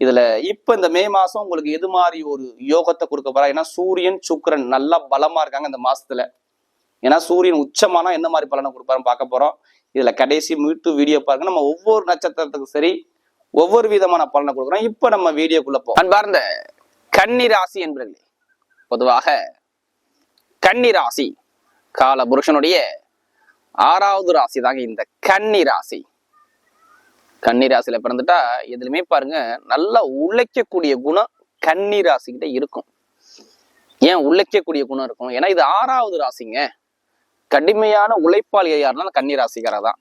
இதுல இப்ப இந்த மே மாசம் உங்களுக்கு எது மாதிரி ஒரு யோகத்தை கொடுக்க போறா? ஏன்னா சூரியன் சுக்கிரன் நல்லா பலமா இருக்காங்க இந்த மாசத்துல. ஏன்னா சூரியன் உச்சமானா என்ன மாதிரி பலனை கொடுப்பாருன்னு பார்க்க போறோம். இதுல கடைசி மீட்டு வீடியோ பாருங்க. நம்ம ஒவ்வொரு நட்சத்திரத்துக்கும் சரி ஒவ்வொரு விதமான பலனை கொடுக்குறோம். இப்ப நம்ம வீடியோக்குள்ள போ அன்பார்ந்த கன்னி ராசி என்பர்களே பொதுவாக கன்னி ராசி கால புருஷனுடைய ஆறாவது ராசி தாங்க இந்த கன்னி ராசி கன்னிராசியில பிறந்துட்டா எதுலையுமே பாருங்க நல்லா உழைக்கக்கூடிய குணம் கன்னி ராசிக்கிட்ட இருக்கும். ஏன் உழைக்கக்கூடிய குணம் இருக்கும்? ஏன்னா இது ஆறாவது ராசிங்க. கடுமையான உழைப்பாளிகள் யாருன்னா கன்னிராசிக்காரா தான்.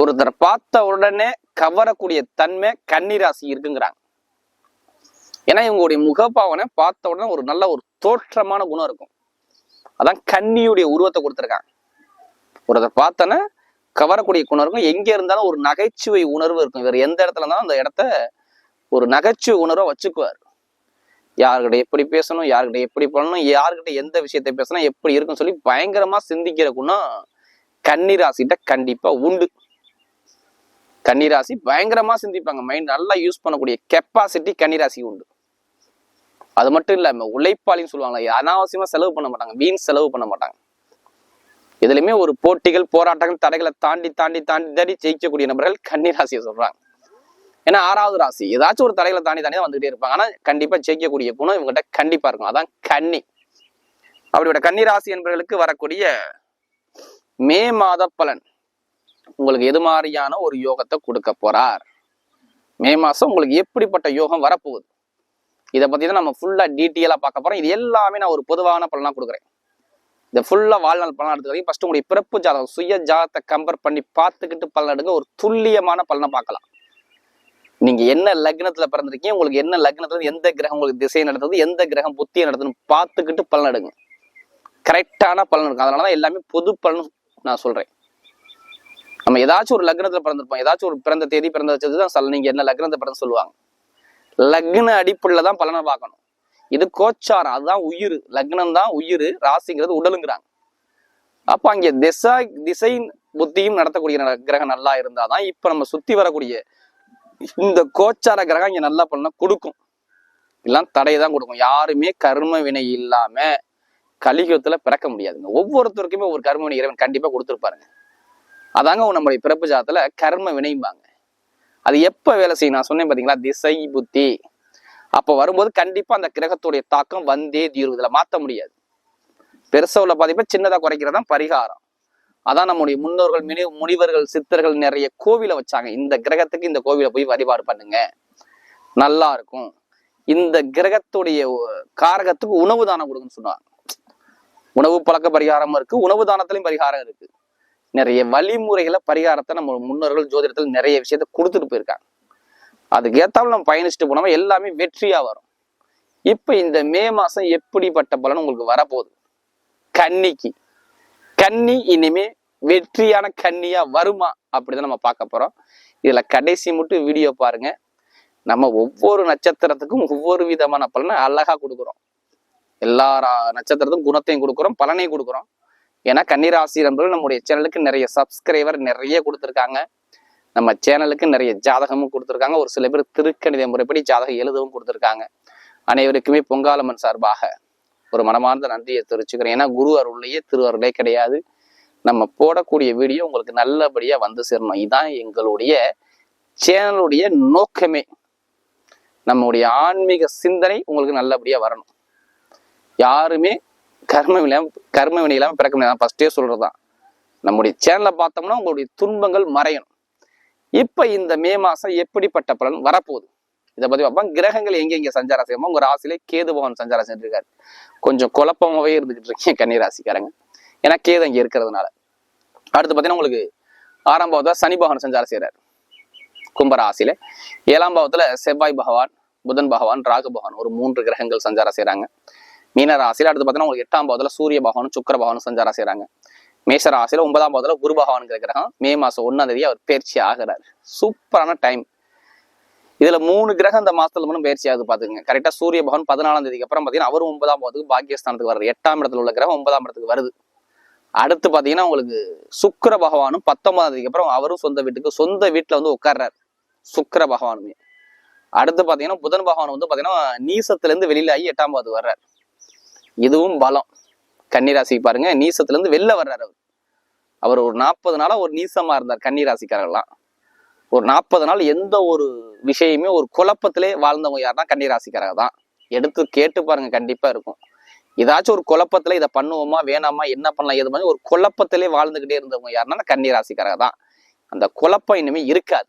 ஒருத்தர் பார்த்த உடனே கவரக்கூடிய தன்மை கன்னிராசி இருக்குங்கிறாங்க. ஏன்னா இவங்களுடைய முகப்பாவனை பார்த்த உடனே ஒரு நல்ல ஒரு தோற்றமான குணம் இருக்கும். அதான் கன்னியுடைய உருவத்தை கொடுத்துருக்காங்க. ஒருத்தர் பார்த்தோன்னே கவரக்கூடிய குணம் இருக்கும் எங்கே இருந்தாலும் ஒரு நகைச்சுவை உணர்வு இருக்கும். இவர் எந்த இடத்துல இருந்தாலும் அந்த இடத்த ஒரு நகைச்சுவை உணர்வை வச்சுக்குவார். யார்கிட்ட எப்படி பேசணும் யார்கிட்ட எப்படி பண்ணணும் யார்கிட்ட எந்த விஷயத்தை பேசணும் எப்படி இருக்குன்னு சொல்லி பயங்கரமா சிந்திக்கிற குணம் கன்னிராசிட்ட கண்டிப்பா உண்டு. கன்னிராசி பயங்கரமா சிந்திப்பாங்க. மைண்ட் நல்லா யூஸ் பண்ணக்கூடிய கெப்பாசிட்டி கன்னிராசி உண்டு. அது மட்டும் இல்லாம உழைப்பாளின்னு சொல்லுவாங்க அனாவசியமா செலவு பண்ண மாட்டாங்க. வீண் செலவு பண்ண மாட்டாங்க. இதுலையுமே ஒரு போட்டிகள் போராட்டங்கள் தடைகளை தாண்டி தாண்டி தாண்டி தாண்டி ஜெயிக்கக்கூடிய நபர்கள் கன்னிராசியை சொல்றாங்க. ஏன்னா ஆறாவது ராசி ஏதாச்சும் ஒரு தடைகளை தாண்டி தாண்டி தான் வந்துகிட்டே இருப்பாங்க. ஆனா கண்டிப்பா ஜெயிக்கக்கூடிய குணம் இவங்ககிட்ட கண்டிப்பா இருக்கும் அதான் கன்னி. அப்படியோட கன்னி ராசி என்பவர்களுக்கு வரக்கூடிய மே மாத பலன். உங்களுக்கு எது மாதிரியான ஒரு யோகத்தை கொடுக்க போறார்? மே மாசம் உங்களுக்கு எப்படிப்பட்ட யோகம் வரப்போகுது? இதை பத்தி தான் நம்ம ஃபுல்லா டீட்டெயிலா பார்க்க போறோம். இது எல்லாமே நான் ஒரு பொதுவான பலனா கொடுக்குறேன். இந்த ஃபுல்லாக வாழ்நாள் பலன் எடுத்துக்கிறீங்க ஃபஸ்ட்டு உங்களுடைய பிறப்பு ஜாதகம் சுய ஜாதகத்தை கம்பேர் பண்ணி பார்த்துக்கிட்டு பலன் எடுங்க. ஒரு துல்லியமான பலனை பார்க்கலாம். நீங்கள் என்ன லக்னத்தில் பிறந்திருக்கீங்க உங்களுக்கு என்ன லக்னத்தில் எந்த கிரகம் உங்களுக்கு திசை நடத்துது எந்த கிரகம் புத்தியை நடத்துன்னு பார்த்துக்கிட்டு பலன் எடுங்க. கரெக்டான பலன் இருக்கும் அதனாலதான் எல்லாமே பொது பலன் நான் சொல்கிறேன் நம்ம ஏதாச்சும் ஒரு லக்னத்தில் பிறந்திருப்போம். ஏதாச்சும் ஒரு பிறந்த தேதி பிறந்த வச்சது தான் சொல்ல என்ன லக்னத்தை பிறந்து சொல்லுவாங்க. லக்ன அடிப்படையில் தான் பலனை பார்க்கணும். இது கோச்சாரம். அதுதான் உயிர். லக்னம் தான் உயிர். ராசிங்கிறது உடலுங்கிறாங்க. அப்ப அங்கே திசை திசை புத்தியும் நடத்தக்கூடிய ந- கிரகம் நல்லா இருந்தாதான் இப்ப நம்ம சுத்தி வரக்கூடிய இந்த கோச்சார கிரகம் இங்க நல்லா பலனை கொடுக்கும். எல்லாம் தடையை தான் கொடுக்கும். யாருமே கர்ம வினை இல்லாம கலியுகத்துல பிறக்க முடியாதுங்க. ஒவ்வொருத்தருக்குமே ஒரு கர்ம வினை இறைவன் கண்டிப்பா கொடுத்துருப்பாருங்க. அதாங்க நம்முடைய பிறப்பு ஜாதத்துல கர்ம வினைம்பாங்க. அது எப்ப வேலை செய்யும்? நான் சொன்னேன் பாத்தீங்களா? திசை புத்தி. அப்ப வரும்போது கண்டிப்பா அந்த கிரகத்துடைய தாக்கம் வந்தே தீரும். இதுல மாத்த முடியாது. பெருசா உள்ள பாதிப்பை சின்னதா குறைக்கிறது தான் பரிகாரம். அதான் நம்முடைய முன்னோர்கள் மினி முனிவர்கள் சித்தர்கள் நிறைய கோவிலை வச்சாங்க. இந்த கிரகத்துக்கு இந்த கோவிலை போய் வழிபாடு பண்ணுங்க. நல்லா இருக்கும். இந்த கிரகத்துடைய காரகத்துக்கு உணவு தானம் கொடுங்கன்னு சொன்னாங்க. உணவு பழக்க பரிகாரமும் இருக்கு. உணவு தானத்திலையும் பரிகாரம் இருக்கு. நிறைய வழிமுறைகளை பரிகாரத்தை நம்ம முன்னோர்கள் ஜோதிடத்தில் நிறைய விஷயத்த கொடுத்துட்டு போயிருக்காங்க. அதுக்கு ஏத்தாப்புல நம்ம பயணிச்சுட்டு போனோமா எல்லாமே வெற்றியா வரும். இப்ப இந்த மே மாசம் எப்படிப்பட்ட பலன் உங்களுக்கு வரப்போகுது? கன்னிக்கு. கன்னி இனிமே வெற்றியான கன்னியா வருமா? அப்படிதான் நம்ம பார்க்க போறோம். இதுல கடைசி மட்டும் வீடியோ பாருங்க. நம்ம ஒவ்வொரு நட்சத்திரத்துக்கும் ஒவ்வொரு விதமான பலனை அழகா கொடுக்குறோம். எல்லா ரா- நட்சத்திரத்துக்கும் குணத்தையும் கொடுக்குறோம் பலனையும் கொடுக்குறோம். ஏன்னா கன்னிராசி நண்பர்கள் நம்முடைய சேனலுக்கு நிறைய சப்ஸ்கிரைபர் நிறைய கொடுத்துருக்காங்க. நம்ம சேனலுக்கு நிறைய ஜாதகமும் கொடுத்துருக்காங்க. ஒரு சில பேர் திருக்கணித முறைப்படி ஜாதகம் எழுதவும் கொடுத்துருக்காங்க. அனைவருக்குமே பொங்காலம்மன் சார்பாக ஒரு மனமார்ந்த நன்றியை தெரிவிச்சுக்கிறேன். ஏன்னா குரு அருள்லையே திருவருளே கிடையாது. நம்ம போடக்கூடிய வீடியோ உங்களுக்கு நல்லபடியாக வந்து சேரணும். இதுதான் எங்களுடைய சேனலுடைய நோக்கமே. நம்முடைய ஆன்மீக சிந்தனை உங்களுக்கு நல்லபடியாக வரணும். யாருமே கர்ம வினை கர்ம வினை இல்லாமல் பிறக்க முடியாது. ஃபஸ்ட்டே சொல்கிறது தான் நம்முடைய சேனலை பார்த்தோம்னா உங்களுடைய துன்பங்கள் மறையணும். இப்ப இந்த மே மாசம் எப்படிப்பட்ட பலன் வரப்போகுது? இதை பத்தி பார்ப்போம். கிரகங்கள் எங்கெங்க சஞ்சாரம் செய்யுமோ உங்க ராசிலே கேது பவன் சஞ்சாரம் செஞ்சிருக்காரு கொஞ்சம் குழப்பமாவே இருந்துகிட்டு இருக்கீங்க கன்னிராசிக்காரங்க ஏன்னா கேது அங்கே இருக்கிறதுனால. அடுத்து பார்த்தீங்கன்னா உங்களுக்கு ஆறாம் பாவத்தில் சனி பகவான் சஞ்சாரம் செய்கிறார் கும்ப ஏழாம் பாவத்துல செவ்வாய் பகவான் புதன் பகவான் ராகு பகவான் ஒரு மூன்று கிரகங்கள் சஞ்சாரம் செய்றாங்க. மீன ராசியில். அடுத்து பார்த்தீங்கன்னா உங்களுக்கு எட்டாம் பாவத்தில் சூரிய பகவானும் சுக்கர பகவானும் சஞ்சாரம் செய்கிறாங்க மேசராசியில ஒன்பதாம் பாதத்துல குரு பகவான்கிற கிரகம் மே மாசம் ஒன்னாம் தேதி அவர் பயிற்சி ஆகிறார். சூப்பரான டைம் இதுல மூணு கிரகம் இந்த மாசத்துல மட்டும் பயிற்சி ஆகுது பாத்துக்கங்க. கரெக்டா சூரிய பகவான் பதினாலாம் தேதிக்கு அப்புறம் பாத்தீங்கன்னா அவரும் ஒன்பதாம் பாதத்துக்கு பாக்கியஸ்தானத்துக்கு வர்றாரு. எட்டாம் இடத்துல உள்ள கிரகம் ஒன்பதாம் இடத்துக்கு வருது. அடுத்து பாத்தீங்கன்னா உங்களுக்கு சுக்கிர பகவானும் பத்தொன்பதாம் தேதிக்கு அப்புறம் அவரும் சொந்த வீட்டுக்கு சொந்த வீட்டுல வந்து உட்கார்றாரு. சுக்கர பகவானுமே. அடுத்து பாத்தீங்கன்னா புதன் பகவான் வந்து பாத்தீங்கன்னா நீசத்துல இருந்து வெளியில ஆகி எட்டாம் பாதத்துக்கு வர்றாரு. இதுவும் பலம். கன்னிராசிக்கு பாருங்க நீசத்துலேருந்து வெளில வர்றாரு அவர். அவர் ஒரு நாற்பது நாளா ஒரு நீசமா இருந்தார் கன்னிராசிக்காரர்கள்லாம். ஒரு நாற்பது நாள் எந்த ஒரு விஷயமே ஒரு குழப்பத்திலே வாழ்ந்தவங்க யாருன்னா கன்னிராசிக்காரங்க தான். எடுத்து கேட்டு பாருங்க கண்டிப்பா இருக்கும். ஏதாச்சும் ஒரு குழப்பத்துல இதை பண்ணுவோமா வேணாமா என்ன பண்ணலாம் எது பண்ணி ஒரு குழப்பத்திலே வாழ்ந்துக்கிட்டே இருந்தவங்க யாருன்னா கன்னிராசிக்காரங்க தான். அந்த குழப்பம் இனிமே இருக்காது.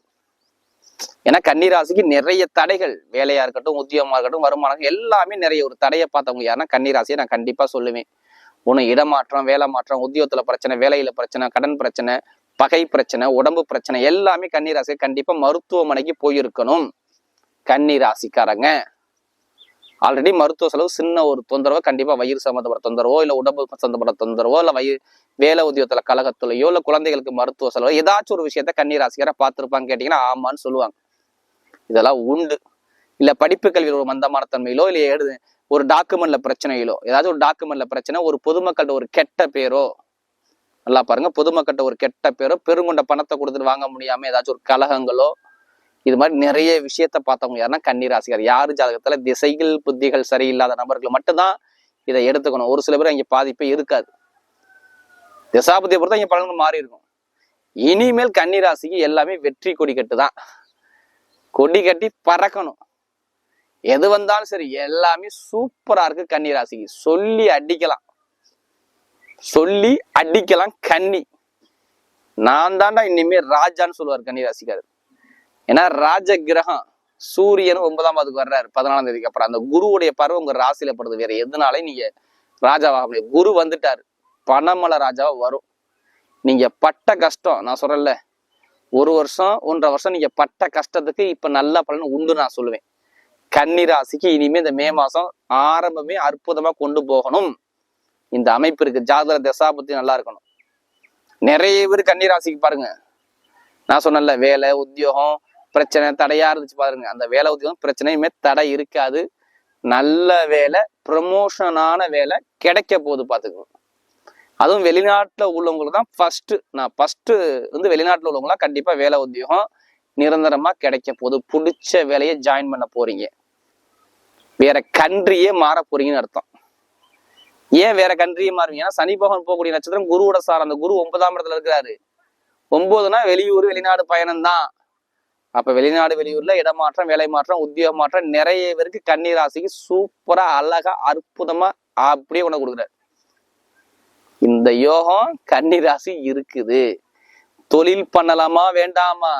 ஏன்னா கன்னிராசிக்கு நிறைய தடைகள் வேலையா இருக்கட்டும் உத்தியோகமா இருக்கட்டும் வருமானம் எல்லாமே நிறைய ஒரு தடையை பார்த்தவங்க யாருன்னா கன்னிராசியை நான் கண்டிப்பா சொல்லுவேன். ஒண்ணு இடமாற்றம் வேலை மாற்றம் உத்தியோகத்தில் பிரச்சனை வேலையில பிரச்சனை கடன் பிரச்சனை பகை பிரச்சனை உடம்பு பிரச்சனை எல்லாமே கன்னிராசி கண்டிப்பா மருத்துவமனைக்கு போயிருக்கணும். கன்னிராசிக்காரங்க. ஆல்ரெடி மருத்துவ செலவு சின்ன ஒரு தொந்தரவோ கண்டிப்பா வயிறு சம்மந்தப்பட்ட தொந்தரவோ இல்லை உடம்பு சம்மந்தப்பட்ட தொந்தரவோ இல்லை வயிறு வேலை உத்தியோகத்தில் கழகத்துலையோ இல்லை குழந்தைகளுக்கு மருத்துவ செலவோ ஏதாச்சும் ஒரு விஷயத்த கன்னிராசிக்கார பார்த்துருப்பாங்க கேட்டீங்கன்னா ஆமான்னு சொல்லுவாங்க. இதெல்லாம் உண்டு. இல்லை படிப்பு கல்வியில் ஒரு மந்தமான தன்மையிலோ இல்லை எழுது ஒரு டாக்குமெண்ட்ல பிரச்சனையிலோ ஏதாச்சும் ஒரு டாக்குமெண்ட்ல பிரச்சனை ஒரு பொதுமக்கள்கிட்ட ஒரு கெட்ட பேரோ நல்லா பாருங்க பொதுமக்கள்கிட்ட ஒரு கெட்ட பேரோ பெருங்கொண்ட பணத்தை கொடுத்துட்டு வாங்க முடியாம ஏதாச்சும் ஒரு கலகங்களோ இது மாதிரி நிறைய விஷயத்த பார்த்தவங்க யாருன்னா கன்னிராசிக்கார். யாரு ஜாதகத்துல திசைகள் புத்திகள் சரியில்லாத நபர்கள் மட்டும்தான் இதை எடுத்துக்கணும். ஒரு சில பேர் இங்க பாதிப்பே இருக்காது. திசாபதியை பொறுத்த இங்க பலன்கள் மாறி இருக்கும். இனிமேல் கன்னிராசிக்கு எல்லாமே வெற்றி கொடி கட்டு தான் கொடி கட்டி பறக்கணும். எது வந்தாலும் சரி எல்லாமே சூப்பரா இருக்கு கன்னிராசிக்கு சொல்லி அடிக்கலாம். சொல்லி அடிக்கலாம் கன்னி. நான் தாண்டா இனிமே ராஜான்னு சொல்லுவார் கன்னிராசிக்காரர் ஏன்னா ராஜ கிரகம் சூரியன் ஒன்பதாம் பாதுக்கு வர்றாரு பதினாலாம் தேதிக்கு அப்புறம். அந்த குருவுடைய பருவம் உங்க ராசியில படுது. வேற எதுனாலே நீங்க ராஜாவாக முடியாது குரு வந்துட்டாரு. பணமலை ராஜாவா வரும். நீங்க பட்ட கஷ்டம் நான் சொல்றேன்ல ஒரு வருஷம் ஒன்றரை வருஷம் நீங்க பட்ட கஷ்டத்துக்கு இப்ப நல்ல பலன் உண்டு நான் சொல்லுவேன். கன்னிராசிக்கு இனிமே இந்த மே மாசம் ஆரம்பமே அற்புதமா கொண்டு போகணும். இந்த அமைப்பு இருக்கு. ஜாதக தசாபத்தி நல்லா இருக்கணும். நிறைய பேர் கன்னிராசிக்கு பாருங்க. நான் சொன்னேன்ல வேலை உத்தியோகம் பிரச்சனை தடையா இருந்துச்சு பாருங்க. அந்த வேலை உத்தியோகம் பிரச்சனையுமே தடை இருக்காது. நல்ல வேலை ப்ரமோஷனான வேலை கிடைக்க போகுது பார்த்துக்கணும் அதுவும் வெளிநாட்டில் உள்ளவங்களுக்கு தான் ஃபர்ஸ்ட் நான் ஃபர்ஸ்ட் வந்து வெளிநாட்டில் உள்ளவங்களாம் கண்டிப்பா வேலை உத்தியோகம் நிரந்தரமா கிடைக்க போகுது. பிடிச்ச வேலையை ஜாயின் பண்ண போறீங்க. வேற கண்ட்ரியே மாற போறீங்கன்னு அர்த்தம். ஏன் வேற கன்றியே மாறுவீங்க சனி பகவான் போகக்கூடிய நட்சத்திரம் குருவோட சார். அந்த குரு ஒன்பதாம் இடத்துல இருக்கிறாரு ஒன்பதுனா வெளியூர் வெளிநாடு பயணம் தான் அப்ப வெளிநாடு வெளியூர்ல இடமாற்றம் வேலை மாற்றம் உத்தியோக மாற்றம் நிறைய பேருக்கு கன்னி ராசிக்கு சூப்பரா அழகா அற்புதமா அப்படியே கொண்டு கொடுக்குறாரு. இந்த யோகம் கன்னி ராசி இருக்குது. தொழில் பண்ணலாமா வேண்டாமா?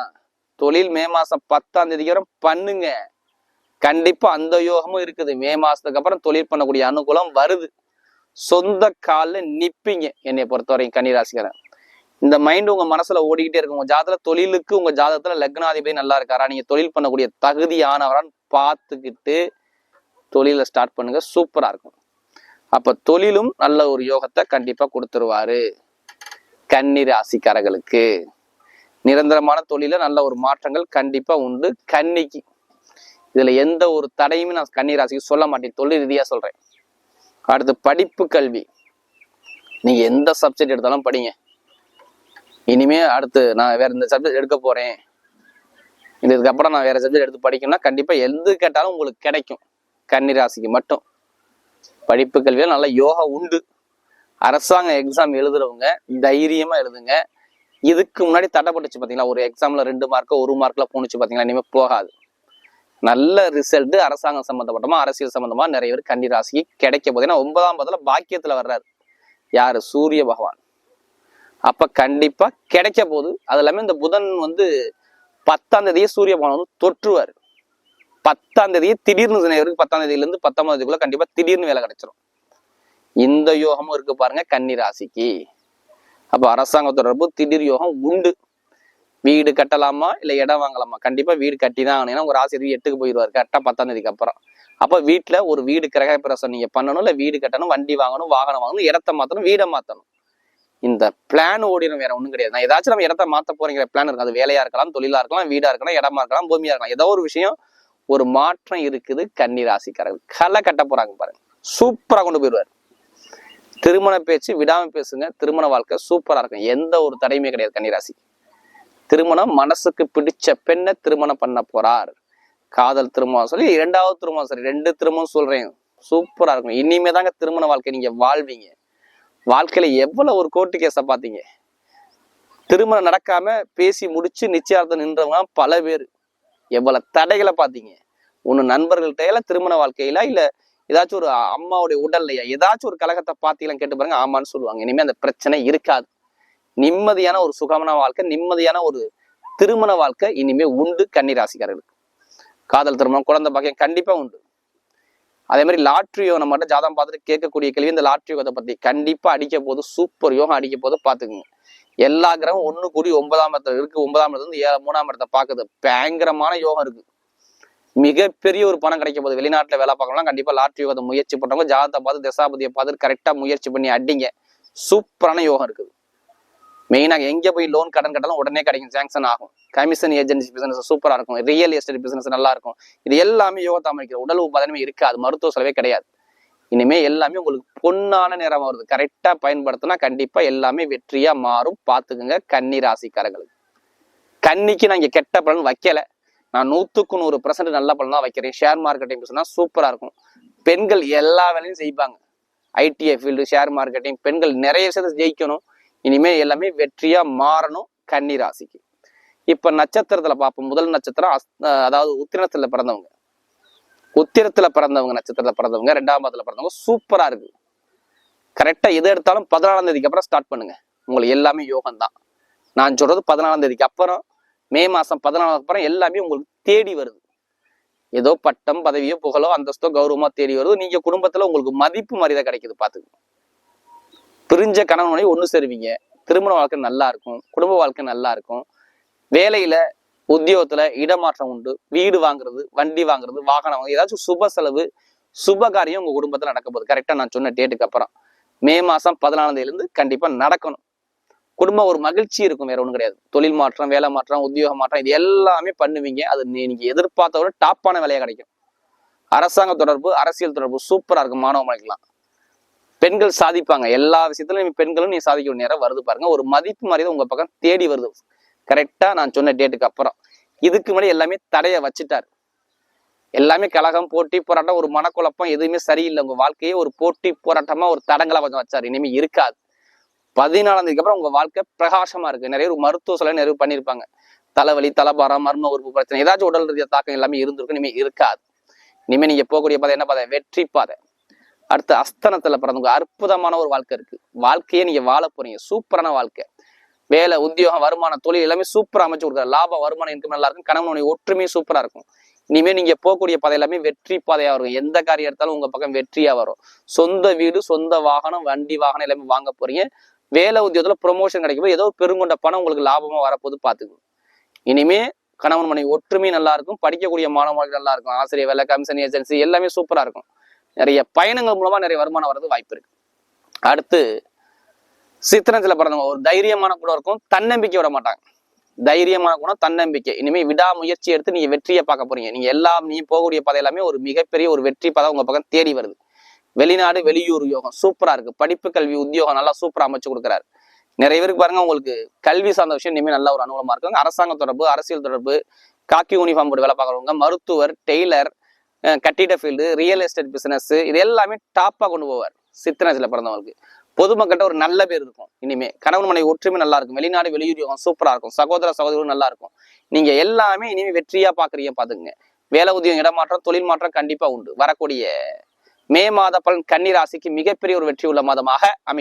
தொழில் மே மாசம் பத்தாம் தேதிக்கு வரை பண்ணுங்க. கண்டிப்பா அந்த யோகமும் இருக்குது. மே மாசத்துக்கு அப்புறம் தொழில் பண்ணக்கூடிய அனுகூலம் வருது. சொந்த காலில் நிப்பீங்க என்னை பொறுத்தவரைக்கும் கன்னிராசிக்காரன். இந்த மைண்ட் உங்க மனசுல ஓடிக்கிட்டே இருக்கும். உங்க ஜாதகத்துல தொழிலுக்கு உங்க ஜாதகத்துல லக்னாதிபதி நல்லா இருக்காரா? நீங்க தொழில் பண்ணக்கூடிய தகுதியானவரான்னு பார்த்துக்கிட்டு தொழிலை ஸ்டார்ட் பண்ணுங்க. சூப்பரா இருக்கும். அப்ப தொழிலும் நல்ல ஒரு யோகத்தை கண்டிப்பா கொடுத்துருவாரு. கன்னி ராசிக்காரர்களுக்கு நிரந்தரமான தொழில நல்ல ஒரு மாற்றங்கள் கண்டிப்பா உண்டு. கன்னிக்கு இதுல எந்த ஒரு தடையுமே நான் கன்னிராசிக்கு சொல்ல மாட்டேன். தொழில் ரீதியா சொல்றேன். அடுத்து படிப்பு கல்வி. நீங்க எந்த சப்ஜெக்ட் எடுத்தாலும் படிங்க. இனிமே அடுத்து நான் வேற இந்த சப்ஜெக்ட் எடுக்க போறேன். இதுக்கப்புறம் நான் வேற சப்ஜெக்ட் எடுத்து படிக்கணும்னா கண்டிப்பா எது கேட்டாலும் உங்களுக்கு கிடைக்கும். கன்னிராசிக்கு மட்டும். படிப்பு கல்வியில் நல்ல யோகா உண்டு. அரசாங்க எக்ஸாம் எழுதுறவங்க தைரியமா எழுதுங்க. இதுக்கு முன்னாடி தடைப்பட்டுச்சு பார்த்தீங்களா ஒரு எக்ஸாம்ல ரெண்டு மார்க்கோ ஒரு மார்க்ல போணுச்சு பார்த்தீங்களா இனிமேல் போகாது. நல்ல ரிசல்ட் அரசாங்கம் சம்பந்தப்பட்டமா அரசியல் சம்பந்தமா நிறைய பேர் கன்னி ராசிக்கு கிடைக்க போகுது. ஏன்னா ஒன்பதாம் பதத்துல பாக்கியத்துல வர்றாரு. யாரு? சூரிய பகவான். அப்ப கண்டிப்பா கிடைக்க போகுது. அது எல்லாமே இந்த புதன் வந்து பத்தாம் தேதியே சூரிய பகவான் வந்து தொற்றுவார். பத்தாம் தேதியே திடீர்னு சினைவருக்கு பத்தாம் தேதியிலேருந்து பத்தாம் தேதிக்குள்ள கண்டிப்பா திடீர்னு வேலை கிடைச்சிரும். இந்த யோகமும் இருக்கு பாருங்க கன்னி ராசிக்கு. அப்ப அரசாங்க தொடர்பு திடீர் யோகம் உண்டு. வீடு கட்டலாமா இல்லை இடம் வாங்கலாமா? கண்டிப்பாக வீடு கட்டி தான் ஆகணும். ஏன்னா ஒரு ஆசிரியர் எட்டுக்கு போயிடுவார் கரெக்டாக பத்தாம் தேதிக்கு அப்புறம். அப்போ வீட்டில் ஒரு வீடு கிரகப்பிரசம் நீங்கள் பண்ணணும் இல்லை வீடு கட்டணும் வண்டி வாங்கணும் வாகனம் வாங்கணும் இடத்த மாற்றணும் வீடை மாற்றணும் இந்த பிளான் ஓடிடும் வேற ஒன்றும் கிடையாது. நான் ஏதாச்சும் நம்ம இடத்த மாற்ற போறீங்கிற பிளான் இருக்கும் அது வேலையா இருக்கலாம் தொழிலா இருக்கலாம் வீடா இருக்கலாம் இடமா இருக்கலாம் பூமியா இருக்கலாம். ஏதோ ஒரு விஷயம் ஒரு மாற்றம் இருக்குது கன்னி ராசிக்காரர்கள். களை கட்ட போறாங்க பாருங்க. சூப்பரா கொண்டு போயிடுவார். திருமண பேச்சு விடாம பேசுங்க. திருமண வாழ்க்கை சூப்பரா இருக்கும். எந்த ஒரு தடையுமே கிடையாது கன்னிராசி திருமணம் மனசுக்கு பிடிச்ச பெண்ணை திருமணம் பண்ண போறார். காதல் திருமணம் சொல்லி இரண்டாவது திருமணம் சரி ரெண்டு திருமணம் சொல்றேன். சூப்பரா இருக்கும். இனிமே தாங்க திருமண வாழ்க்கை நீங்க வாழ்வீங்க. வாழ்க்கையில எவ்வளவு ஒரு கோர்ட்டு கேஸ பாத்தீங்க. திருமணம் நடக்காம பேசி முடிச்சு நிச்சயார்த்தம் நின்றவங்க பல பேர். எவ்வளவு தடைகளை பாத்தீங்க. ஒண்ணு நண்பர்கள்ட்ட திருமண வாழ்க்கையில இல்ல ஏதாச்சும் ஒரு அம்மாவுடைய உடல்லையா? ஏதாச்சும் ஒரு கலகத்தை பாத்தீங்களா கேட்டு பாருங்க. ஆமான்னு சொல்லுவாங்க. இனிமே அந்த பிரச்சனை இருக்காது. நிம்மதியான ஒரு சுகமான வாழ்க்கை நிம்மதியான ஒரு திருமண வாழ்க்கை இனிமே உண்டு கன்னிராசிக்காரர்களுக்கு. காதல் திருமணம் குழந்தை பாக்கியம் கண்டிப்பா உண்டு. அதே மாதிரி லாட்ரி யோகம் மட்டும் ஜாதகம் பார்த்துட்டு கேட்கக்கூடிய கேள்வி இந்த லாட்ரி யோகத்தை பத்தி கண்டிப்பா அடிக்க போது சூப்பர் யோகம் அடிக்க போது பாத்துக்குங்க எல்லா கிரகம் ஒண்ணு கூடி ஒன்பதாம் இடத்துல இருக்கு ஒன்பதாம் இடத்துல இருந்து ஏழு மூணாம் இடத்தை பாக்குது பயங்கரமான யோகம் இருக்கு. மிகப்பெரிய ஒரு பணம் கிடைக்க போகுது. வெளிநாட்டுல வேலை பார்க்கலாம் கண்டிப்பா லாட்ரி யோகத்தை முயற்சி பண்றவங்க ஜாதகத்தை பார்த்து தசாபதியை பார்த்து கரெக்டா முயற்சி பண்ணி அடிங்க. சூப்பரான யோகம் இருக்குது. மெயினாக எங்கே போய் லோன் கடன் கட்டலாம் உடனே கிடைக்கும். சாங்ஷன் ஆகும். கமிஷன் ஏஜென்சி பிசினஸ் சூப்பராக இருக்கும். ரியல் எஸ்டேட் பிசினஸ் நல்லா இருக்கும். இது எல்லாமே யோகத்தை அமைக்கிற உடல் உபாதனமே இருக்காது. மருத்துவ செலவே கிடையாது. இனிமே எல்லாமே உங்களுக்கு பொன்னான நேரம் வருது. கரெக்டாக பயன்படுத்தினா கண்டிப்பாக எல்லாமே வெற்றியாக மாறும். பார்த்துக்குங்க. கன்னி ராசிக்காரர்களுக்கு. கன்னிக்கு நான் இங்கே கெட்ட பலன் வைக்கல. நான் நூற்றுக்கு நூறு பர்சன்ட் நல்ல பலன் தான் வைக்கிறேன். ஷேர் மார்க்கெட்டிங் பிசினஸ் சூப்பராக இருக்கும். பெண்கள் எல்லா வேலையும் செய்வாங்க. ஐடிஐ ஃபீல்டு ஷேர் மார்க்கெட்டிங் பெண்கள் நிறைய விஷயத்தை ஜெயிக்கணும். இனிமேல் எல்லாமே வெற்றியா மாறணும் கன்னி ராசிக்கு இப்ப நட்சத்திரத்துல பார்ப்போம். முதல் நட்சத்திரம் அஸ்- அதாவது உத்திரத்துல பிறந்தவங்க. உத்திரத்துல பிறந்தவங்க நட்சத்திரத்துல பிறந்தவங்க ரெண்டாம் பாதத்துல பிறந்தவங்க சூப்பரா இருக்கு. கரெக்டா எது எடுத்தாலும் பதினாலாம் தேதிக்கு அப்புறம் ஸ்டார்ட் பண்ணுங்க. உங்களுக்கு எல்லாமே யோகம் தான் நான் சொல்றது பதினாலாம் தேதிக்கு அப்புறம் மே மாசம் பதினாலாம் அப்புறம் எல்லாமே உங்களுக்கு தேடி வருது. ஏதோ பட்டம் பதவியோ புகழோ அந்தஸ்தோ கௌரவமா தேடி வருது. நீங்க குடும்பத்துல உங்களுக்கு மதிப்பு மரியாதை கிடைக்குது பார்த்துக்கோங்க. பிரிஞ்ச கணவன் மனைவி சேருவீங்க. திருமண வாழ்க்கை நல்லா இருக்கும். குடும்ப வாழ்க்கை நல்லா இருக்கும். வேலையில உத்தியோகத்துல இடமாற்றம் உண்டு. வீடு வாங்குறது வண்டி வாங்குறது வாகனம் வாங்குறது ஏதாச்சும் சுப செலவு சுப காரியம் உங்க குடும்பத்துல நடக்க போகுது. கரெக்டா நான் சொன்ன டேட்டுக்கு அப்புறம். மே மாசம் பதினாலாம் தேதியிலிருந்து கண்டிப்பா நடக்கணும். குடும்பம் ஒரு மகிழ்ச்சி இருக்கும் வேற ஒன்றும் கிடையாது. தொழில் மாற்றம் வேலை மாற்றம் உத்தியோக மாற்றம் இது எல்லாமே பண்ணுவீங்க. அது நீ- நீங்க எதிர்பார்த்த விட டாப்பான வேலையா கிடைக்கும். அரசாங்க தொடர்பு அரசியல் தொடர்பு சூப்பரா இருக்கும். மாணவ மலைக்கெல்லாம் பெண்கள் சாதிப்பாங்க. எல்லா விஷயத்திலும் பெண்களும் நீ சாதிக்க வேண்டிய நேரம் வருது பாருங்க. ஒரு மதிப்பு மரியாதை உங்க பக்கம் தேடி வருது. கரெக்டா நான் சொன்ன டேட்டுக்கு அப்புறம். இதுக்கு முன்னாடி எல்லாமே தடைய வச்சுட்டாரு. எல்லாமே கழகம் போட்டி போராட்டம் ஒரு மனக்குழப்பம் எதுவுமே சரியில்லை. உங்க வாழ்க்கையே ஒரு போட்டி போராட்டமா ஒரு தடங்களா கொஞ்சம் வச்சாரு. இனிமே இருக்காது. பதினாலாம் தேதிக்கு அப்புறம் உங்க வாழ்க்கை பிரகாசமா இருக்கு. நிறைய ஒரு மருத்துவ செலவு நிறைய பண்ணியிருப்பாங்க. தலைவலி தலைபாரம் மர்ம உறுப்பு பிரச்சனை ஏதாச்சும் உடல் ரீதியாக தாக்கம் எல்லாமே இருந்திருக்கும். இனிமே இருக்காது. இனிமே நீங்க போகக்கூடிய பாதை என்ன பாதை? வெற்றி பாதை. அடுத்து அஸ்தனத்துல பிறந்தவங்க அற்புதமான ஒரு வாழ்க்கை இருக்கு. வாழ்க்கையே நீங்க வாழ போறீங்க. சூப்பரான வாழ்க்கை. வேலை உத்தியோகம் வருமானம் தொழில் எல்லாமே சூப்பரா அமைச்சு கொடுக்குற லாபம் வருமானம் இன்கம் நல்லா இருக்கும் கணவனுடைய ஒற்றுமையும் சூப்பரா இருக்கும். இனிமே நீங்க போகக்கூடிய பாதை எல்லாமே வெற்றி பாதையா வரும். எந்த காரியம் எடுத்தாலும் உங்க பக்கம் வெற்றியா வரும். சொந்த வீடு சொந்த வாகனம் வண்டி வாகனம் எல்லாமே வாங்க போறீங்க. வேலை உத்தியோகத்துல ப்ரொமோஷன் கிடைக்கும் போது ஏதோ பெருங்கொண்ட பணம் உங்களுக்கு லாபமா வரப்போது பாத்துக்கணும் இனிமே கணவன் மனைவி ஒற்றுமை நல்லா இருக்கும். படிக்கக்கூடிய மாணவர்கள் நல்லா இருக்கும். ஆசிரியர் வேலை கமிஷன் ஏஜென்சி எல்லாமே சூப்பரா இருக்கும். நிறைய பயணங்கள் மூலமா நிறைய வருமானம் வர்றது வாய்ப்பு இருக்கு. அடுத்து சித்திரத்துல பிறந்தவங்க ஒரு தைரியமான குணம் இருக்கும் தன்னம்பிக்கை விட மாட்டாங்க. தைரியமான குணம் தன்னம்பிக்கை. இனிமே விடாமுயற்சி எடுத்து நீங்க வெற்றியை பார்க்க போறீங்க. நீங்க எல்லாம் நீ போகக்கூடிய பாதை எல்லாமே ஒரு மிகப்பெரிய ஒரு வெற்றி பாதை உங்க பக்கம் தேடி வருது. வெளிநாடு வெளியூர் யோகம் சூப்பரா இருக்கு. படிப்பு கல்வி உத்தியோகம் நல்லா சூப்பரா அமைச்சு கொடுக்குறாரு. நிறைய பேருக்கு பாருங்க உங்களுக்கு கல்வி சார்ந்த விஷயம் இனிமேல் நல்ல ஒரு அனுகூலமா இருக்கும் அரசாங்க தொடர்பு அரசியல் தொடர்பு காக்கி யூனிஃபார்ம் போட்டு வேலை பார்க்குறவங்க மருத்துவர் டெய்லர் கட்டிட ஃபீல்டு ரியல் எஸ்டேட் பிசினஸ் இது எல்லாமே டாப்பா கொண்டு போவார். சித்தனத்துல பிறந்தவங்களுக்கு. பொதுமக்கள்கிட்ட ஒரு நல்ல பேர் இருக்கும். இனிமே கணவன் மனைவி ஒற்றுமை நல்லா இருக்கும். வெளிநாடு வெளியுறவு சூப்பரா இருக்கும். சகோதர சகோதரரும் நல்லா இருக்கும். நீங்க எல்லாமே இனிமே வெற்றியா பாக்குறீங்க பாத்துங்க வேலை உதயம் இடமாற்றம் தொழில் மாற்றம் கண்டிப்பா உண்டு. வரக்கூடிய மே மாத பலன் கன்னி ராசிக்கு மிகப்பெரிய ஒரு வெற்றி உள்ள மாதமாக அமையும்.